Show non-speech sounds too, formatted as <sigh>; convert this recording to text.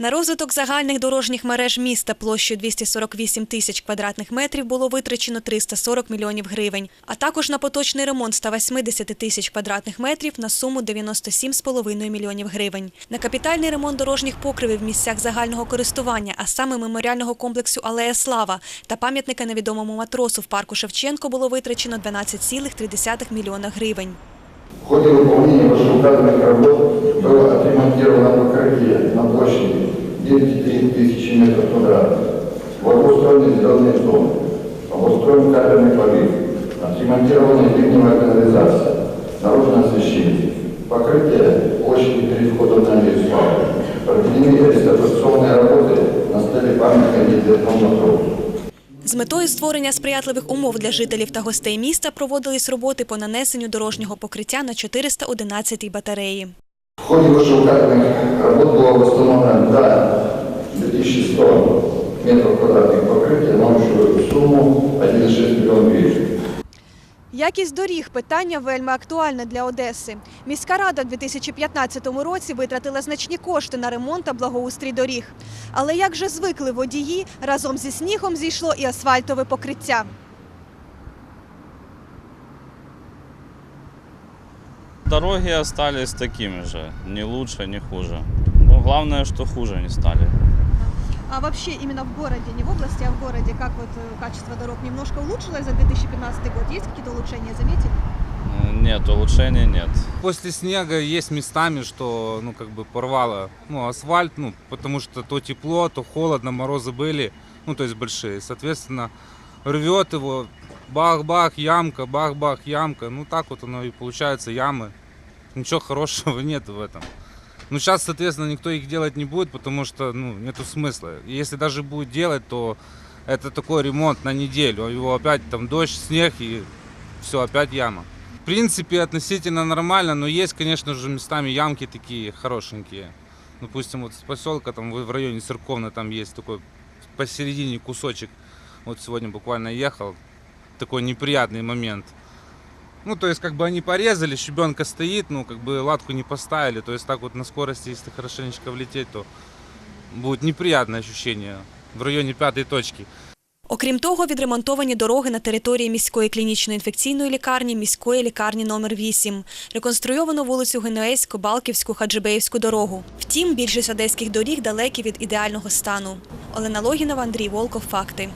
На розвиток загальних дорожніх мереж міста площею 248 тисяч квадратних метрів було витрачено 340 мільйонів гривень, а також на поточний ремонт 180 тисяч квадратних метрів на суму 97,5 мільйонів гривень. На капітальний ремонт дорожніх покривів в місцях загального користування, а саме меморіального комплексу Алея Слава та пам'ятника невідомому матросу в парку Шевченко було витрачено 12,3 мільйона гривень. В ходе выполнения вышеуказанных 9,3 тысячи метров квадратных. Благоустроены зеленые зоны, обустроен кафельный полив, отремонтирована ливневая канализация, наружное освещение, покрытие площади перед входом на аллею славы. Проведены реставрационные работы на стеле памятника неизвестному матросу. З метою створення сприятливих умов для жителів та гостей міста проводились роботи по нанесенню дорожнього покриття на 411-й батареї. В ходе вышеуказанных работ было восстановлено до 2100 метров квадратных покрытия на общую сумму 1,6 миллиона гривен. Якість доріг питання вельми актуальне для Одеси. Міська рада у 2015 році витратила значні кошти на ремонт та благоустрій доріг. Але як же звикли водії, разом зі снігом зійшло і асфальтове покриття. Дороги остались такими же, не лучше, не хуже. Но главное, что хуже не стали. А вообще именно в городе, не в области, а в городе, как вот э, качество дорог немножко улучшилось за 2015 год? Есть какие-то улучшения, заметили? Э, Нет, улучшений нет. После снега есть местами, что ну как бы порвало ну, асфальт, ну потому что то тепло, то холодно, морозы были, ну то есть большие. Соответственно, рвет его, бах-бах, ямка, бах-бах, ямка. Ну так вот оно и получается ямы. Ничего хорошего <laughs> нет в этом. Ну сейчас, соответственно, никто их делать не будет, потому что ну, нету смысла. Если даже будет делать, то это такой ремонт на неделю. Его опять там дождь, снег и все, опять яма. В принципе, относительно нормально, но есть, конечно же, местами ямки такие хорошенькие. Допустим, вот с поселка, там в районе Церковной, там есть такой посередине кусочек. Вот сегодня буквально ехал, такой неприятный момент. Ну, то есть, как бы они порезали, щебенка стоит, ну, как бы латку не поставили. То есть, так вот на скорости, если хорошенечко влететь, то будет неприятное ощущение в районе пятой точки. Окрім того, відремонтовані дороги на території міської клінічної інфекційної лікарні, міської лікарні номер 8 Реконструйовано вулицю Генуейську, Балківську, Хаджибеївську дорогу. Втім, більшість одеських доріг далекі від ідеального стану. Олена Логінова, Андрій Волков. Факти.